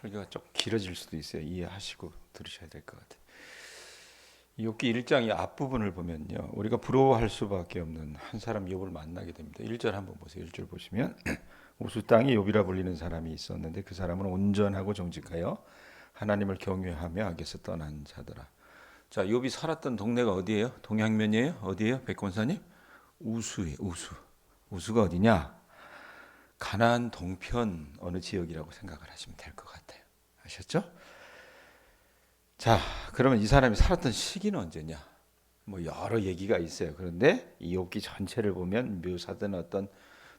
설교가 좀 길어질 수도 있어요. 이해하시고 들으셔야 될 것 같아요. 욥기 1장 이 앞부분을 보면요. 우리가 부러워할 수밖에 없는 한 사람 욥을 만나게 됩니다. 1절 한번 보세요. 1절 보시면 우수 땅이 욥이라 불리는 사람이 있었는데 그 사람은 온전하고 정직하여 하나님을 경외하며 악에서 떠난 자더라. 자, 욥이 살았던 동네가 어디예요? 동양면이에요? 어디예요? 백권사님? 우수예요. 우수. 우수가 어디냐? 가나안 동편 어느 지역이라고 생각을 하시면 될 것 같아요. 아셨죠? 자, 그러면 이 사람이 살았던 시기는 언제냐? 뭐 여러 얘기가 있어요. 그런데 이 욥기 전체를 보면 묘사된 어떤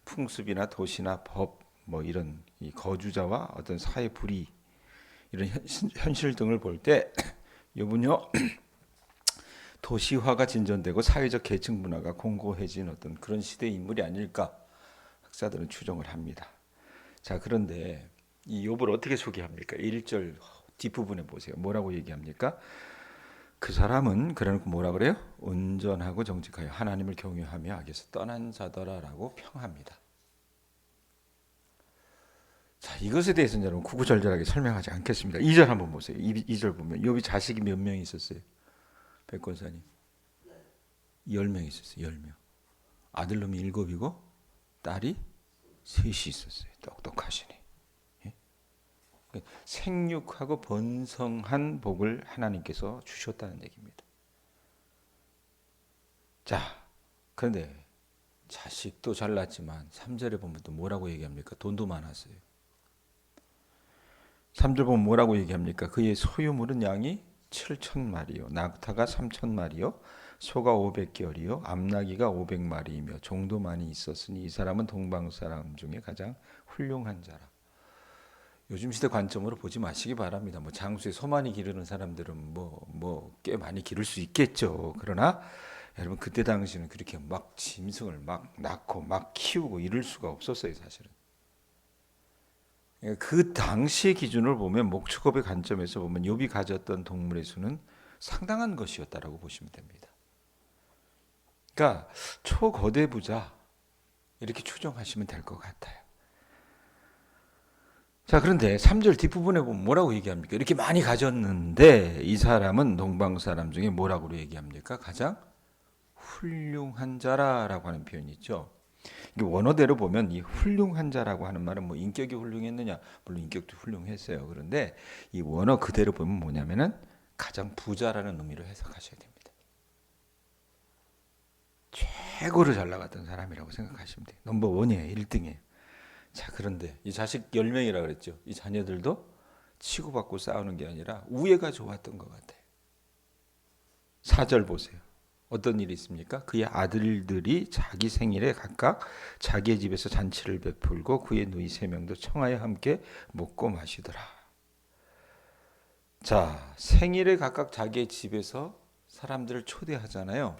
풍습이나 도시나 법 뭐 이런 이 거주자와 어떤 사회 불이 이런 현, 현실 등을 볼때 욥은요 도시화가 진전되고 사회적 계층 문화가 공고해진 어떤 그런 시대의 인물이 아닐까 학자들은 추정을 합니다. 자, 그런데 이 욥을 어떻게 소개합니까? 1절 뒷부분에 보세요. 뭐라고 얘기합니까? 그 사람은 그래놓고 뭐라 그래요? 온전하고 정직하여 하나님을 경외하며 악에서 떠난 자더라라고 평합니다. 자, 이것에 대해서는 여러분 구구절절하게 설명하지 않겠습니다. 2절 한번 보세요. 2 절 보면 욥이 자식이 몇 명 있었어요? 백권사님. 10명 있었어요. 10명. 아들놈이 일곱이고 딸이 셋이 있었어요. 똑똑하시네. 예? 생육하고 번성한 복을 하나님께서 주셨다는 얘기입니다. 자, 그런데 자식도 잘났지만 3절에 보면 또 뭐라고 얘기합니까? 돈도 많았어요. 3절 보면 뭐라고 얘기합니까? 그의 소유물은 양이 7천 마리요, 낙타가 3천 마리요, 소가 500개월이요, 암나기가 500마리이며 종도 많이 있었으니 이 사람은 동방 사람 중에 가장 훌륭한 자라. 요즘 시대 관점으로 보지 마시기 바랍니다. 뭐 장수에 소 많이 기르는 사람들은 뭐 뭐 꽤 많이 기를 수 있겠죠. 그러나 여러분 그때 당시는 그렇게 막 짐승을 막 낳고 막 키우고 이럴 수가 없었어요, 사실은. 그 당시 기준을 보면 목축업의 관점에서 보면 욥이 가졌던 동물의 수는 상당한 것이었다라고 보시면 됩니다. 그러니까 초거대 부자 이렇게 추정하시면 될 것 같아요. 자, 그런데 3절 뒷부분에 보면 뭐라고 얘기합니까? 이렇게 많이 가졌는데 이 사람은 동방 사람 중에 뭐라고 얘기합니까? 가장 훌륭한 자라라고 하는 표현이 있죠. 이게 원어대로 보면 이 훌륭한 자라고 하는 말은 뭐 인격이 훌륭했느냐? 물론 인격도 훌륭했어요. 그런데 이 원어 그대로 보면 뭐냐면은 가장 부자라는 의미로 해석하셔야 됩니다. 최고로 잘 나갔던 사람이라고 생각하시면 돼요. 넘버 원이에요. 1등이에요. 자, 그런데 이 자식 10명이라 그랬죠. 이 자녀들도 치고받고 싸우는 게 아니라 우애가 좋았던 것 같아요. 4절 보세요. 어떤 일이 있습니까? 그의 아들들이 자기 생일에 각각 자기의 집에서 잔치를 베풀고 그의 누이 세 명도 청하에 함께 먹고 마시더라. 자, 생일에 각각 자기의 집에서 사람들을 초대하잖아요.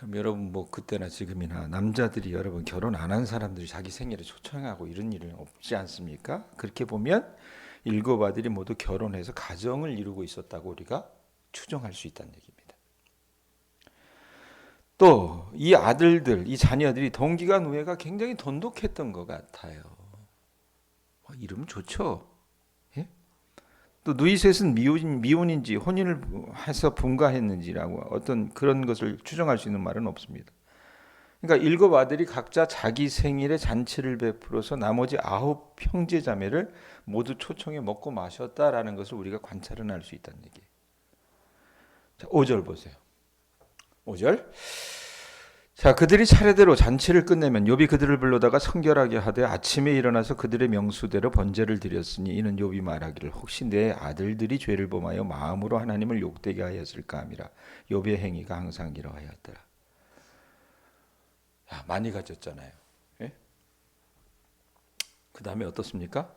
그럼 여러분 뭐 그때나 지금이나 남자들이 여러분 결혼 안 한 사람들이 자기 생일에 초청하고 이런 일은 없지 않습니까? 그렇게 보면 일곱 아들이 모두 결혼해서 가정을 이루고 있었다고 우리가 추정할 수 있다는 얘기입니다. 또 이 아들들, 이 자녀들이 동기가 누에가 굉장히 돈독했던 것 같아요. 어, 이름 좋죠. 예? 또 누이셋은 미혼, 미혼인지 혼인을 해서 분가했는지라고 어떤 그런 것을 추정할 수 있는 말은 없습니다. 그러니까 일곱 아들이 각자 자기 생일에 잔치를 베풀어서 나머지 아홉 형제 자매를 모두 초청해 먹고 마셨다라는 것을 우리가 관찰은 할 수 있다는 얘기예요. 자, 5절 보세요. 5절. 자, 그들이 차례대로 잔치를 끝내면 욥이 그들을 불러다가 성결하게 하되 아침에 일어나서 그들의 명수대로 번제를 드렸으니 이는 욥이 말하기를 혹시 내 아들들이 죄를 범하여 마음으로 하나님을 욕되게 하였을까 함이라. 욥의 행위가 항상 이러하였더라. 야, 많이 가졌잖아요. 예? 그 다음에 어떻습니까?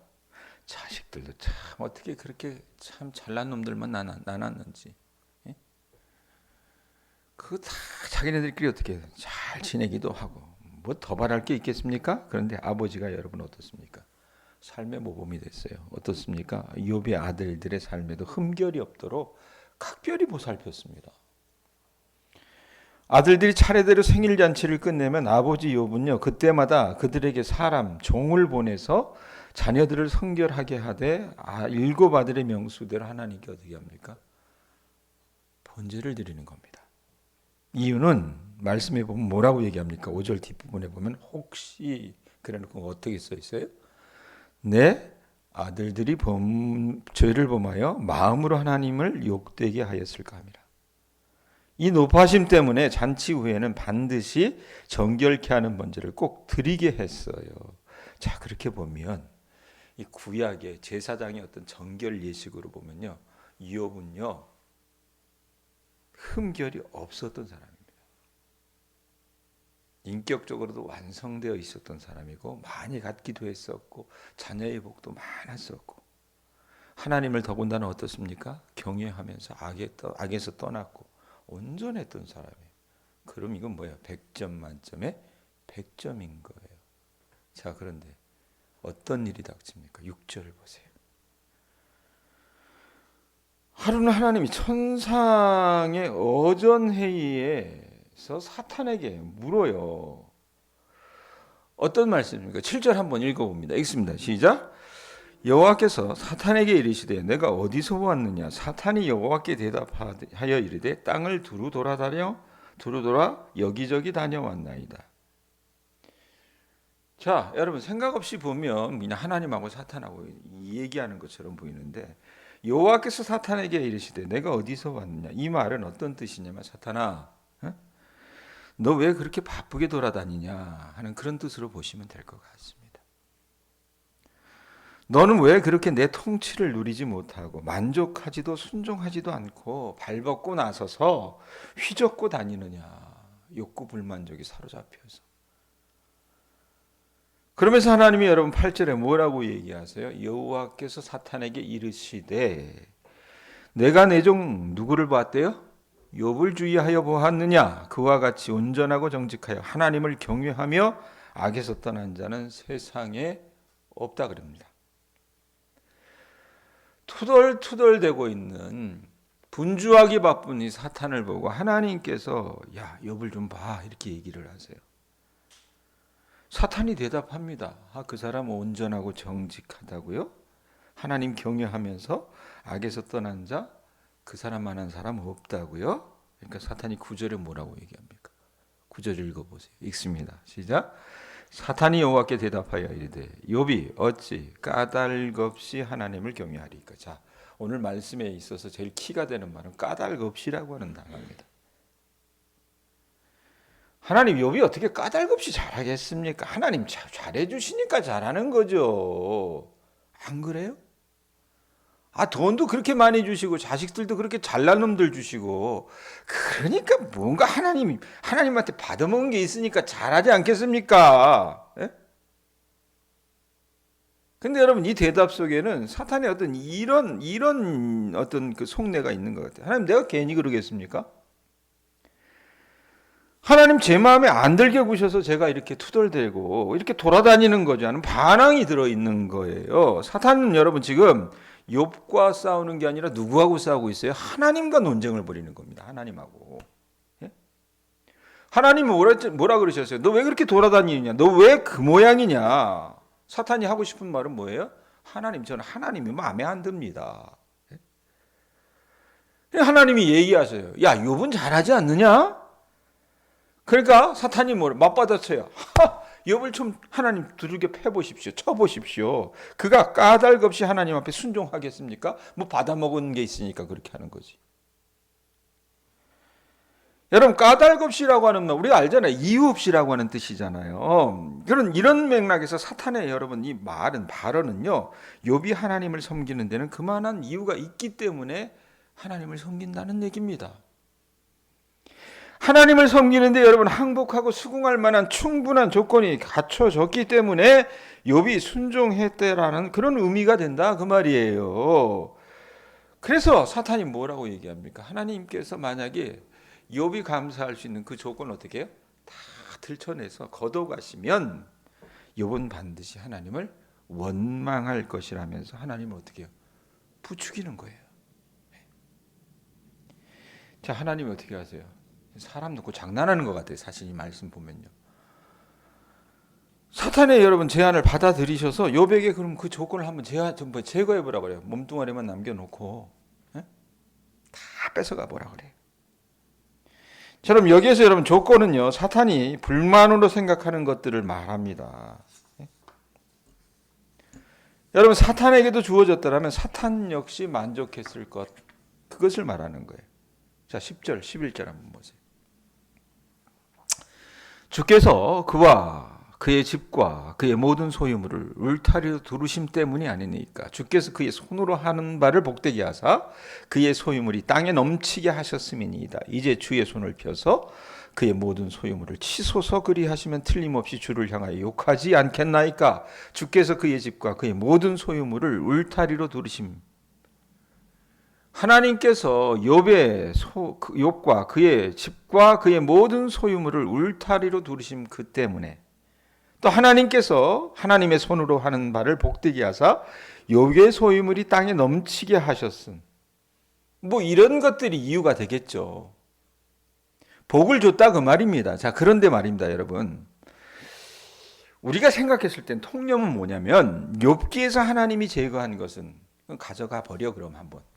자식들도 참 어떻게 그렇게 참 잘난 놈들만 나눴는지. 그거 다 자기네들끼리 어떻게 잘 지내기도 하고 뭐 더 바랄 게 있겠습니까? 그런데 아버지가 여러분 어떻습니까? 삶의 모범이 됐어요. 어떻습니까? 욥의 아들들의 삶에도 흠결이 없도록 각별히 보살폈습니다. 아들들이 차례대로 생일 잔치를 끝내면 아버지 욥은요 그때마다 그들에게 사람 종을 보내서 자녀들을 성결하게 하되 아, 일곱 아들의 명수대로 하나님께 어떻게 합니까? 번제를 드리는 겁니다. 이유는 말씀에 보면 뭐라고 얘기합니까? 5절 뒷부분에 보면 혹시 그래놓고 어떻게 써 있어요? 내 아들들이 범, 죄를 범하여 마음으로 하나님을 욕되게 하였을까 합니다. 이 높아심 때문에 잔치 후에는 반드시 정결케 하는 번제를 꼭 드리게 했어요. 자 그렇게 보면 이 구약의 제사장의 어떤 정결 예식으로 보면요, 이업은요 흠결이 없었던 사람입니다. 인격적으로도 완성되어 있었던 사람이고 많이 갖기도 했었고 자녀의 복도 많았었고 하나님을 더군다나 어떻습니까? 경외하면서 악에 떠, 악에서 떠났고 온전했던 사람이에요. 그럼 이건 뭐야? 100점 만점에 100점인 거예요. 자, 그런데 어떤 일이 닥칩니까? 6절을 보세요. 하루는 하나님이 천상의 어전 회의에서 사탄에게 물어요. 어떤 말씀입니까? 7절 한번 읽어봅니다. 읽습니다. 시작. 여호와께서 사탄에게 이르시되 내가 어디서 왔느냐 사탄이 여호와께 대답하여 이르되 땅을 두루 돌아다녀 두루 돌아 여기저기 다녀왔나이다. 자, 여러분 생각 없이 보면 그냥 하나님하고 사탄하고 얘기하는 것처럼 보이는데 여호와께서 사탄에게 이르시되 내가 어디서 왔느냐 이 말은 어떤 뜻이냐면 사탄아 어? 너왜 그렇게 바쁘게 돌아다니냐 하는 그런 뜻으로 보시면 될 것 같습니다. 너는 왜 그렇게 내 통치를 누리지 못하고 만족하지도 순종하지도 않고 발벗고 나서서 휘젓고 다니느냐 욕구 불만족이 사로잡혀서 그러면서 하나님이 여러분 8절에 뭐라고 얘기하세요? 여호와께서 사탄에게 이르시되 내가 내 종 누구를 봤대요? 욥을 주의하여 보았느냐 그와 같이 온전하고 정직하여 하나님을 경외하며 악에서 떠난 자는 세상에 없다 그럽니다. 투덜투덜대고 있는 분주하기 바쁜 이 사탄을 보고 하나님께서 야 욥을 좀 봐 이렇게 얘기를 하세요. 사탄이 대답합니다. 아, 그 사람 온전하고 정직하다고요? 하나님 경외하면서 악에서 떠난 자, 그 사람만한 사람 없다고요? 그러니까 사탄이 구절에 뭐라고 얘기합니까? 구절 읽어보세요. 읽습니다. 시작. 사탄이 여호와께 대답하여 이르되 욥이 어찌 까닭 없이 하나님을 경외하리까? 자, 오늘 말씀에 있어서 제일 키가 되는 말은 까닭 없이라고 하는 단어입니다. 하나님 욥이 어떻게 까닭 없이 잘하겠습니까? 하나님 잘해 주시니까 잘하는 거죠. 안 그래요? 아 돈도 그렇게 많이 주시고 자식들도 그렇게 잘난 놈들 주시고 그러니까 뭔가 하나님 하나님한테 받아먹은 게 있으니까 잘하지 않겠습니까? 예? 근데 여러분 이 대답 속에는 사탄의 어떤 이런 이런 어떤 그 속내가 있는 것 같아요. 하나님 내가 괜히 그러겠습니까? 하나님 제 마음에 안 들게 구셔서 제가 이렇게 투덜대고 이렇게 돌아다니는 거지 않은 반항이 들어 있는 거예요. 사탄은 여러분 지금 욥과 싸우는 게 아니라 누구하고 싸우고 있어요? 하나님과 논쟁을 벌이는 겁니다. 하나님하고. 예? 하나님은 뭐라, 뭐라 그러셨어요? 너 왜 그렇게 돌아다니느냐? 너 왜 그 모양이냐? 사탄이 하고 싶은 말은 뭐예요? 하나님, 저는 하나님이 마음에 안 듭니다. 예? 하나님이 얘기하세요. 야, 욥은 잘하지 않느냐? 그러니까 사탄이 뭘 맞받아쳐요. 욥을 좀 하나님 두들겨 패 보십시오. 쳐 보십시오. 그가 까닭 없이 하나님 앞에 순종하겠습니까? 뭐 받아 먹은 게 있으니까 그렇게 하는 거지. 여러분 까닭 없이라고 하는 말 우리가 알잖아요. 이유 없이라고 하는 뜻이잖아요. 그런 이런 맥락에서 사탄의 여러분 이 말은 발언은요. 욥이 하나님을 섬기는 데는 그만한 이유가 있기 때문에 하나님을 섬긴다는 얘기입니다. 하나님을 섬기는데 여러분 항복하고 수긍할 만한 충분한 조건이 갖춰졌기 때문에 욥이 순종했대라는 그런 의미가 된다 그 말이에요. 그래서 사탄이 뭐라고 얘기합니까? 하나님께서 만약에 욥이 감사할 수 있는 그 조건 어떻게 해요? 다 들춰내서 걷어가시면 욥은 반드시 하나님을 원망할 것이라면서 하나님을 어떻게 해요? 부추기는 거예요. 자, 하나님이 어떻게 하세요? 사람 놓고 장난하는 것 같아요. 사실 이 말씀 보면요. 사탄의 여러분 제안을 받아들이셔서 요백에 그럼 그 조건을 한번 좀 제거해 보라 그래요. 몸뚱아리만 남겨놓고 예? 다 뺏어가 보라 그래요. 처럼 여기에서 여러분 조건은요 사탄이 불만으로 생각하는 것들을 말합니다. 예? 여러분 사탄에게도 주어졌더라면 사탄 역시 만족했을 것 그것을 말하는 거예요. 자 10절 11절 한번 보세요. 주께서 그와 그의 집과 그의 모든 소유물을 울타리로 두르심 때문이 아니니까 주께서 그의 손으로 하는 바를 복되게 하사 그의 소유물이 땅에 넘치게 하셨음이니이다. 이제 주의 손을 펴서 그의 모든 소유물을 치소서 그리하시면 틀림없이 주를 향하여 욕하지 않겠나이까? 주께서 그의 집과 그의 모든 소유물을 울타리로 두르심 하나님께서 욥의 소, 그 욥과 그의 집과 그의 모든 소유물을 울타리로 두르심 그 때문에 또 하나님께서 하나님의 손으로 하는 바를 복되게 하사 욥의 소유물이 땅에 넘치게 하셨음. 뭐 이런 것들이 이유가 되겠죠. 복을 줬다 그 말입니다. 자, 그런데 말입니다, 여러분. 우리가 생각했을 땐 통념은 뭐냐면 욥기에서 하나님이 제거한 것은 가져가 버려 그럼 한번 어?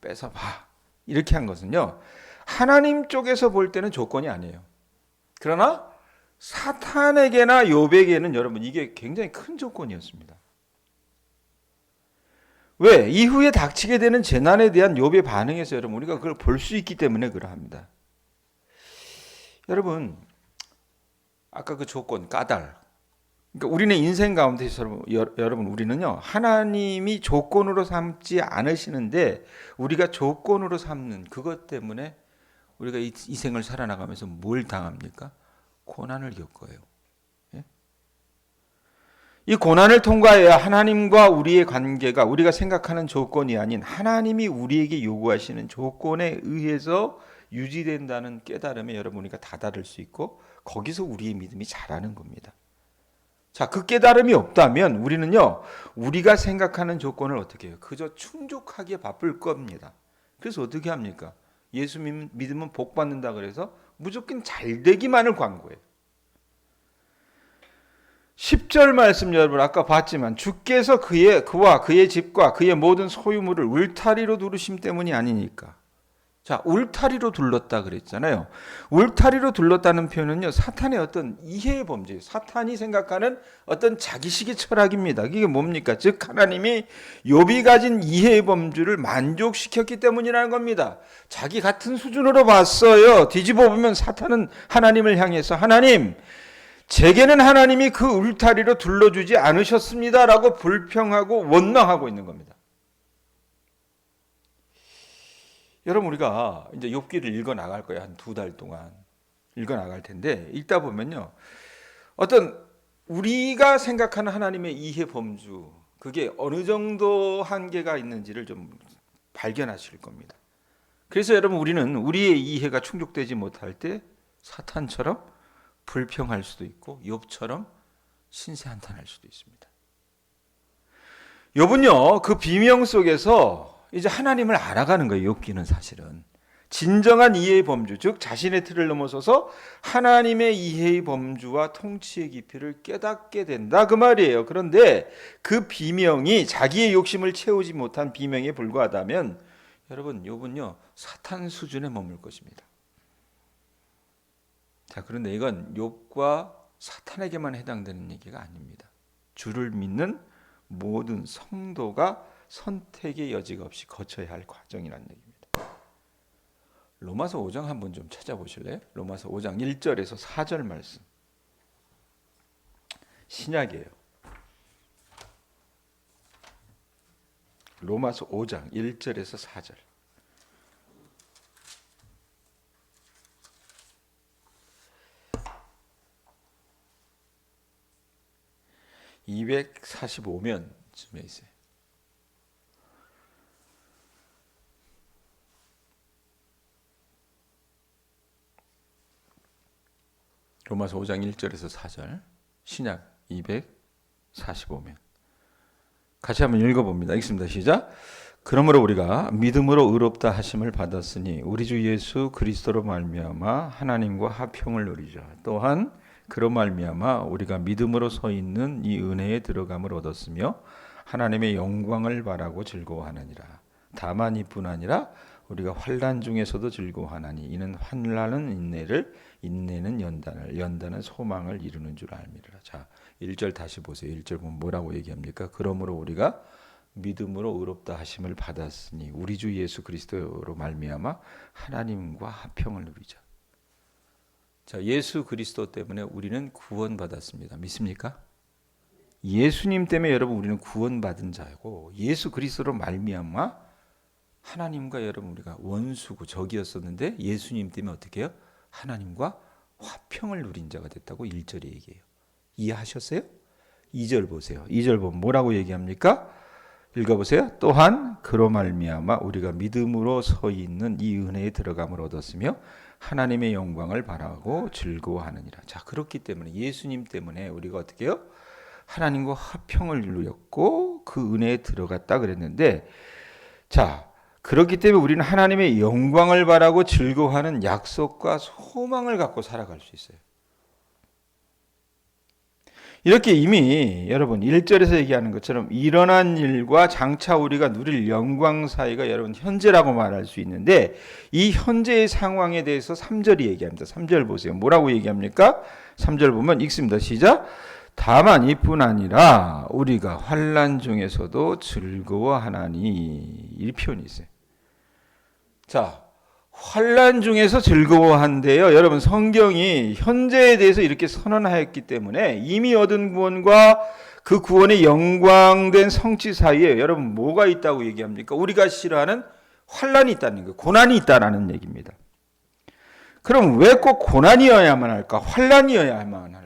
뺏어 봐 이렇게 한 것은요 하나님 쪽에서 볼 때는 조건이 아니에요. 그러나 사탄에게나 욥에게는 여러분 이게 굉장히 큰 조건이었습니다. 왜 이후에 닥치게 되는 재난에 대한 욥의 반응에서 여러분 우리가 그걸 볼 수 있기 때문에 그러합니다. 여러분 아까 그 조건 까닭 그러니까 우리는 인생 가운데서 여러분 우리는요 하나님이 조건으로 삼지 않으시는데 우리가 조건으로 삼는 그것 때문에 우리가 이, 이 생을 살아나가면서 뭘 당합니까? 고난을 겪어요. 예? 이 고난을 통과해야 하나님과 우리의 관계가 우리가 생각하는 조건이 아닌 하나님이 우리에게 요구하시는 조건에 의해서 유지된다는 깨달음에 여러분 우리가 다다를 수 있고 거기서 우리의 믿음이 자라는 겁니다. 자, 그 깨달음이 없다면 우리는요, 우리가 생각하는 조건을 어떻게 해요? 그저 충족하기에 바쁠 겁니다. 그래서 어떻게 합니까? 예수 믿으면 복 받는다 그래서 무조건 잘 되기만을 광고해요. 10절 말씀 여러분 아까 봤지만 주께서 그의 그와 그의 집과 그의 모든 소유물을 울타리로 두르심 때문이 아니니까. 자, 울타리로 둘렀다 그랬잖아요. 울타리로 둘렀다는 표현은요, 사탄의 어떤 이해의 범죄, 사탄이 생각하는 어떤 자기식의 철학입니다. 이게 뭡니까? 즉, 하나님이 욥이 가진 이해의 범주를 만족시켰기 때문이라는 겁니다. 자기 같은 수준으로 봤어요. 뒤집어 보면 사탄은 하나님을 향해서 하나님, 제게는 하나님이 그 울타리로 둘러주지 않으셨습니다라고 불평하고 원망하고 있는 겁니다. 여러분 우리가 이제 욥기를 읽어 나갈 거예요. 한 두 달 동안 읽어 나갈 텐데 읽다 보면요. 어떤 우리가 생각하는 하나님의 이해 범주 그게 어느 정도 한계가 있는지를 좀 발견하실 겁니다. 그래서 여러분 우리는 우리의 이해가 충족되지 못할 때 사탄처럼 불평할 수도 있고 욥처럼 신세 한탄할 수도 있습니다. 욥은요 그 비명 속에서 이제 하나님을 알아가는 거예요. 욥기는 사실은 진정한 이해의 범주, 즉 자신의 틀을 넘어서서 하나님의 이해의 범주와 통치의 깊이를 깨닫게 된다 그 말이에요. 그런데 그 비명이 자기의 욕심을 채우지 못한 비명에 불과하다면 여러분 욥은요 사탄 수준에 머물 것입니다. 자 그런데 이건 욥과 사탄에게만 해당되는 얘기가 아닙니다. 주를 믿는 모든 성도가 선택의 여지가 없이 거쳐야 할 과정이라는 얘기입니다. 로마서 5장 한번 좀 찾아보실래요? 로마서 5장 1절에서 4절 말씀. 신약이에요. 로마서 5장 1절에서 4절. (245면쯤에) 있어요. 로마서 5장 1절에서 4절 신약 245면 같이 한번 읽어봅니다. 읽습니다. 시작. 그러므로 우리가 믿음으로 의롭다 하심을 받았으니 우리 주 예수 그리스도로 말미암아 하나님과 화평을 누리자. 또한 그런 말미암아 우리가 믿음으로 서 있는 이 은혜에 들어감을 얻었으며 하나님의 영광을 바라고 즐거워하느니라. 다만 이뿐 아니라 우리가 환란 중에서도 즐거워하나니 이는 환란은 인내를 인내는 연단을 연단은 소망을 이루는 줄 알미라. 자, 1절 다시 보세요. 1절 보면 뭐라고 얘기합니까? 그러므로 우리가 믿음으로 의롭다 하심을 받았으니 우리 주 예수 그리스도로 말미암아 하나님과 화평을 누리자. 자, 예수 그리스도 때문에 우리는 구원받았습니다. 믿습니까? 예수님 때문에 여러분 우리는 구원받은 자고 예수 그리스도로 말미암아 하나님과 여러분 우리가 원수고 적이었었는데 예수님 때문에 어떻게 해요? 하나님과 화평을 누린 자가 됐다고 1절에 얘기해요. 이해하셨어요? 2절 보세요. 2절 보면 뭐라고 얘기합니까? 읽어보세요. 또한 그로 말미암아 우리가 믿음으로 서 있는 이 은혜에 들어감을 얻었으며 하나님의 영광을 바라고 즐거워하느니라. 자 그렇기 때문에 예수님 때문에 우리가 어떻게 해요? 하나님과 화평을 누렸고 그 은혜에 들어갔다 그랬는데 자 그렇기 때문에 우리는 하나님의 영광을 바라고 즐거워하는 약속과 소망을 갖고 살아갈 수 있어요. 이렇게 이미 여러분 1절에서 얘기하는 것처럼 일어난 일과 장차 우리가 누릴 영광 사이가 여러분 현재라고 말할 수 있는데 이 현재의 상황에 대해서 3절이 얘기합니다. 3절 보세요. 뭐라고 얘기합니까? 3절 보면 읽습니다. 시작. 다만 이뿐 아니라 우리가 환란 중에서도 즐거워하나니 이 표현이 있어요. 자, 환란 중에서 즐거워한대요. 여러분 성경이 현재에 대해서 이렇게 선언하였기 때문에 이미 얻은 구원과 그 구원의 영광된 성취 사이에 여러분 뭐가 있다고 얘기합니까? 우리가 싫어하는 환란이 있다는 거, 고난이 있다라는 얘기입니다. 그럼 왜 꼭 고난이어야만 할까? 환란이어야만 할까?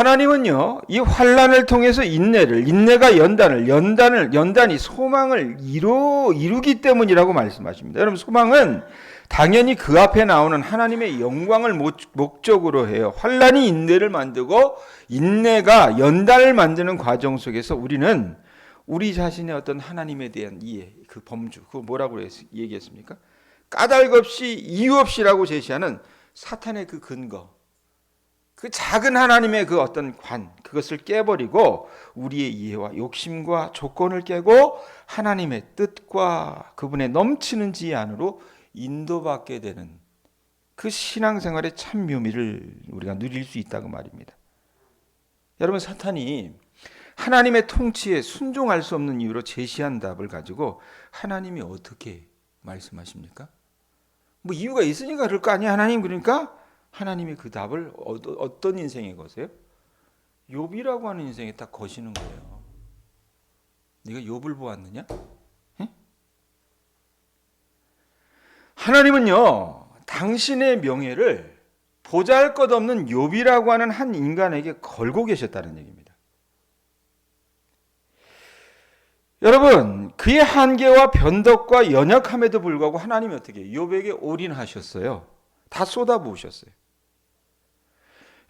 하나님은요, 이 환란을 통해서 인내를, 인내가 연단을, 연단을, 연단이 소망을 이루, 이루기 때문이라고 말씀하십니다. 여러분, 소망은 당연히 그 앞에 나오는 하나님의 영광을 목적으로 해요. 환란이 인내를 만들고, 인내가 연단을 만드는 과정 속에서 우리는 우리 자신의 어떤 하나님에 대한 이해, 그 범주, 그 뭐라고 얘기했습니까? 까닭 없이, 이유 없이라고 제시하는 사탄의 그 근거, 그 작은 하나님의 그 어떤 관, 그것을 깨버리고 우리의 이해와 욕심과 조건을 깨고 하나님의 뜻과 그분의 넘치는 지혜 안으로 인도받게 되는 그 신앙생활의 참 묘미를 우리가 누릴 수 있다고 말입니다. 여러분 사탄이 하나님의 통치에 순종할 수 없는 이유로 제시한 답을 가지고 하나님이 어떻게 말씀하십니까? 뭐 이유가 있으니까 그럴 거 아니야 하나님 그러니까 하나님이 그 답을 어떤 인생에 거세요? 욥이라고 하는 인생에 딱 거시는 거예요. 네가 욥을 보았느냐? 에? 하나님은요 당신의 명예를 보잘 것 없는 욥이라고 하는 한 인간에게 걸고 계셨다는 얘기입니다. 여러분 그의 한계와 변덕과 연약함에도 불구하고 하나님이 어떻게 욥에게 올인하셨어요. 다 쏟아부으셨어요.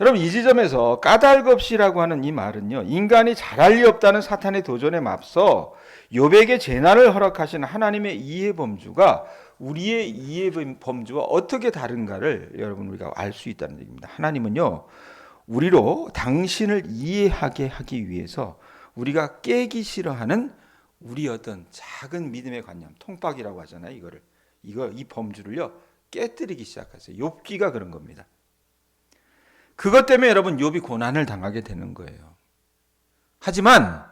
여러분 이 지점에서 까닭없이라고 하는 이 말은요 인간이 잘할 리 없다는 사탄의 도전에 맞서 욥에게 재난을 허락하신 하나님의 이해 범주가 우리의 이해 범주와 어떻게 다른가를 여러분 우리가 알 수 있다는 얘기입니다. 하나님은요 우리로 당신을 이해하게 하기 위해서 우리가 깨기 싫어하는 우리 어떤 작은 믿음의 관념, 통박이라고 하잖아요. 이거를 이거 이 범주를요 깨뜨리기 시작하세요. 욥기가 그런 겁니다. 그것 때문에 여러분 욥이 고난을 당하게 되는 거예요. 하지만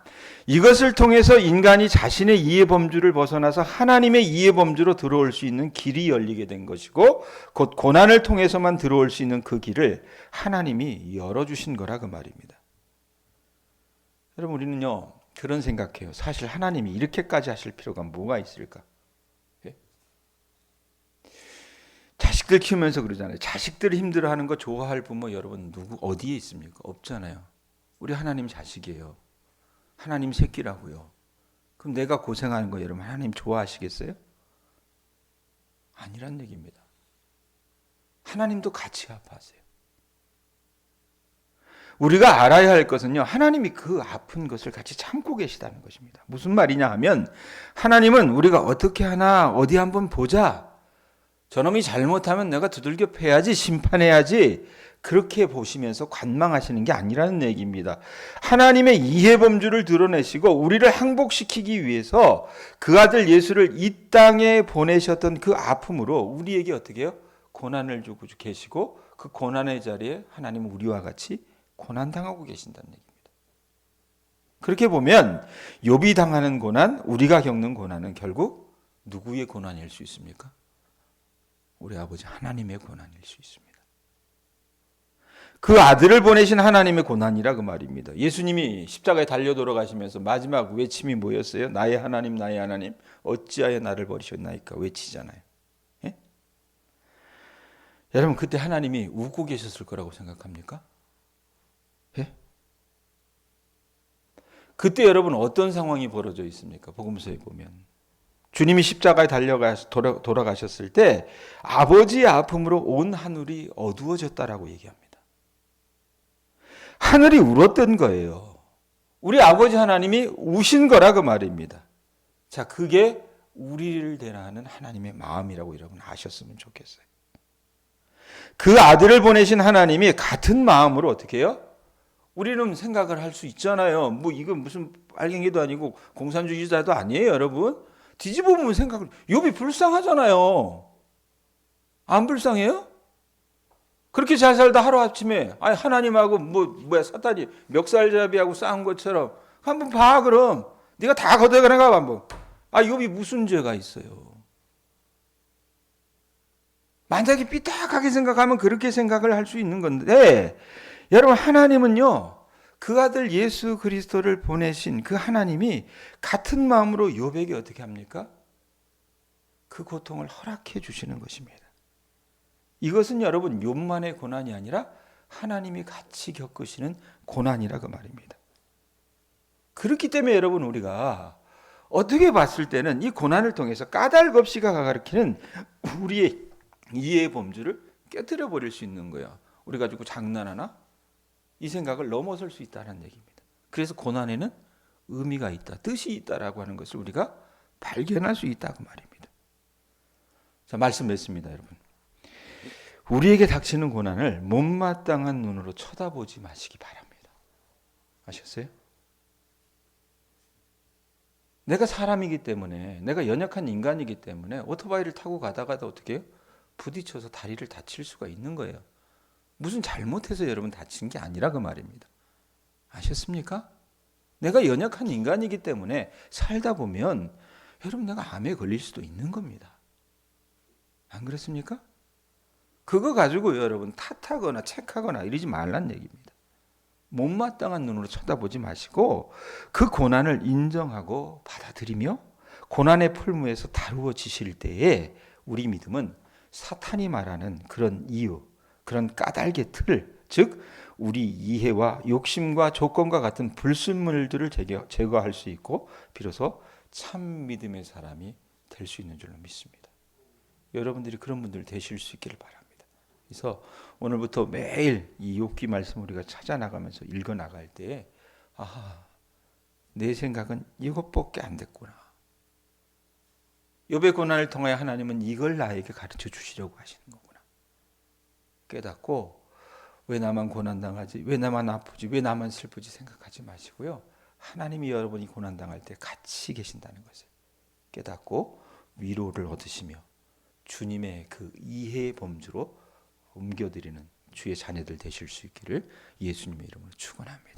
이것을 통해서 인간이 자신의 이해 범주를 벗어나서 하나님의 이해 범주로 들어올 수 있는 길이 열리게 된 것이고 곧 고난을 통해서만 들어올 수 있는 그 길을 하나님이 열어 주신 거라 그 말입니다. 여러분 우리는요 그런 생각해요. 사실 하나님이 이렇게까지 하실 필요가 뭐가 있을까? 자식들 키우면서 그러잖아요. 자식들이 힘들어하는 거 좋아할 부모 여러분 누구 어디에 있습니까? 없잖아요. 우리 하나님 자식이에요. 하나님 새끼라고요. 그럼 내가 고생하는 거 여러분 하나님 좋아하시겠어요? 아니란 얘기입니다. 하나님도 같이 아파하세요. 우리가 알아야 할 것은요, 하나님이 그 아픈 것을 같이 참고 계시다는 것입니다. 무슨 말이냐 하면, 하나님은 우리가 어떻게 하나, 어디 한번 보자. 저놈이 잘못하면 내가 두들겨 패야지 심판해야지 그렇게 보시면서 관망하시는 게 아니라는 얘기입니다. 하나님의 이해 범주를 드러내시고 우리를 항복시키기 위해서 그 아들 예수를 이 땅에 보내셨던 그 아픔으로 우리에게 어떻게 해요? 고난을 주고 계시고 그 고난의 자리에 하나님은 우리와 같이 고난 당하고 계신다는 얘기입니다. 그렇게 보면 욥이 당하는 고난, 우리가 겪는 고난은 결국 누구의 고난일 수 있습니까? 우리 아버지 하나님의 고난일 수 있습니다. 그 아들을 보내신 하나님의 고난이라 그 말입니다. 예수님이 십자가에 달려 돌아가시면서 마지막 외침이 뭐였어요? 나의 하나님, 나의 하나님, 어찌하여 나를 버리셨나이까 외치잖아요. 예? 여러분 그때 하나님이 웃고 계셨을 거라고 생각합니까? 예? 그때 여러분 어떤 상황이 벌어져 있습니까? 복음서에 보면 주님이 십자가에 달려가 돌아, 돌아가셨을 때 아버지의 아픔으로 온 하늘이 어두워졌다라고 얘기합니다. 하늘이 울었던 거예요. 우리 아버지 하나님이 우신 거라 그 말입니다. 자, 그게 우리를 대하는 하나님의 마음이라고 여러분 아셨으면 좋겠어요. 그 아들을 보내신 하나님이 같은 마음으로 어떻게 해요? 우리는 생각을 할 수 있잖아요. 뭐 이건 무슨 빨갱이도 아니고 공산주의자도 아니에요, 여러분. 뒤집어 보면 생각을 욥이 불쌍하잖아요. 안 불쌍해요? 그렇게 잘 살다 하루 아침에 아니 하나님하고 뭐 뭐야 사탄이 멱살잡이하고 싸운 것처럼 한번 봐 그럼 네가 다 걷어가는가 한번 아 욥이 무슨 죄가 있어요 만약에 삐딱하게 생각하면 그렇게 생각을 할 수 있는 건데 여러분 하나님은요 그 아들 예수 그리스도를 보내신 그 하나님이 같은 마음으로 욥에게 어떻게 합니까? 그 고통을 허락해 주시는 것입니다. 이것은 여러분 욥만의 고난이 아니라 하나님이 같이 겪으시는 고난이라 그 말입니다. 그렇기 때문에 여러분 우리가 어떻게 봤을 때는 이 고난을 통해서 까닭 없이 가 가르치는 우리의 이해의 범주를 깨뜨려 버릴 수 있는 거야. 우리 가지고 장난하나? 이 생각을 넘어설 수 있다는 얘기입니다. 그래서 고난에는 의미가 있다, 뜻이 있다라고 하는 것을 우리가 발견할 수 있다고 말입니다. 자, 말씀 맺습니다, 여러분. 우리에게 닥치는 고난을 못마땅한 눈으로 쳐다보지 마시기 바랍니다. 아셨어요? 내가 사람이기 때문에, 내가 연약한 인간이기 때문에 오토바이를 타고 가다가도 어떻게 해요? 부딪혀서 다리를 다칠 수가 있는 거예요. 무슨 잘못해서 여러분 다친 게 아니라 그 말입니다. 아셨습니까? 내가 연약한 인간이기 때문에 살다 보면 여러분 내가 암에 걸릴 수도 있는 겁니다. 안 그렇습니까? 그거 가지고 여러분 탓하거나 책하거나 이러지 말란 얘기입니다. 못마땅한 눈으로 쳐다보지 마시고 그 고난을 인정하고 받아들이며 고난의 풀무에서 다루어지실 때에 우리 믿음은 사탄이 말하는 그런 이유, 그런 까닭의 틀, 즉 우리 이해와 욕심과 조건과 같은 불순물들을 제거 할 수 있고 비로소 참 믿음의 사람이 될 수 있는 줄로 믿습니다. 여러분들이 그런 분들 되실 수 있기를 바랍니다. 그래서 오늘부터 매일 이 욥기 말씀 우리가 찾아 나가면서 읽어 나갈 때 아, 내 생각은 이것밖에 안 됐구나. 욥의 고난을 통하여 하나님은 이걸 나에게 가르쳐 주시려고 하시는 거구나. 깨닫고 왜 나만 고난 당하지? 왜 나만 아프지? 왜 나만 슬프지? 생각하지 마시고요. 하나님이 여러분이 고난 당할 때 같이 계신다는 것을 깨닫고 위로를 얻으시며 주님의 그 이해의 범주로 옮겨드리는 주의 자녀들 되실 수 있기를 예수님의 이름으로 축원합니다.